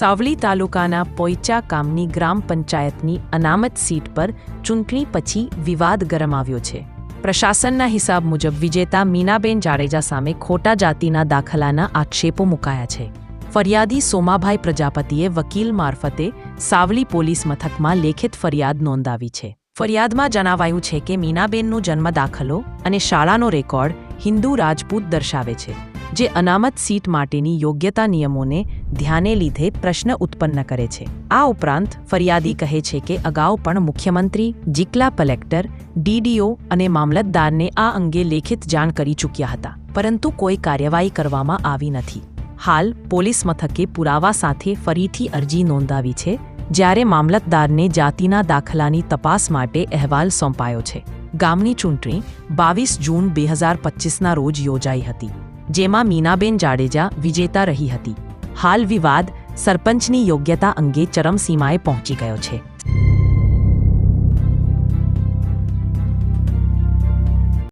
સાવલી તાલુકાના પોઈચા ગામની ગ્રામ પંચાયતની અનામત સીટ પર ચૂંટણી પછી વિવાદ ગરમ આવ્યો છે. પ્રશાસનના હિસાબ મુજબ વિજેતા મીનાબેન જાડેજા સામે ખોટા જાતિના દાખલાના આક્ષેપો મુકાયા છે. ફરિયાદી સોમાભાઈ પ્રજાપતિએ વકીલ મારફતે સાવલી પોલીસ મથકમાં લેખિત ફરિયાદ નોંધાવી છે. ફરિયાદમાં જણાવાયું છે કે મીનાબેનનો જન્મ દાખલો અને શાળાનો રેકોર્ડ હિન્દુ રાજપૂત દર્શાવે છે. જે અનામત સીટ માટેની યોગ્યતા નિયમોને ધ્યાને લીધે પ્રશ્ન ઉત્પન્ન કરે છે. આ ઉપરાંત ફરિયાદી કહે છે કે અગાઉ પણ મુખ્યમંત્રી, જિલ્લા કલેક્ટર ડીડીઓ અને મામલતદારને આ અંગે લેખિત જાણ કરી ચૂક્યા હતા, પરંતુ કોઈ કાર્યવાહી કરવામાં આવી નથી. હાલ પોલીસ મથકે પુરાવા સાથે ફરીથી અરજી નોંધાવી છે, જ્યારે મામલતદારને જાતિના દાખલાની તપાસ માટે અહેવાલ સોંપાયો છે. ગામની ચૂંટણી બાવીસ જૂન બે હજાર પચીસના રોજ યોજાઈ હતી. જેમાં મીનાબેન જાડેજા વિજેતા રહી હતી. હાલ વિવાદ સરપંચની યોગ્યતા અંગે ચરમસીમાએ પહોંચી ગયો છે.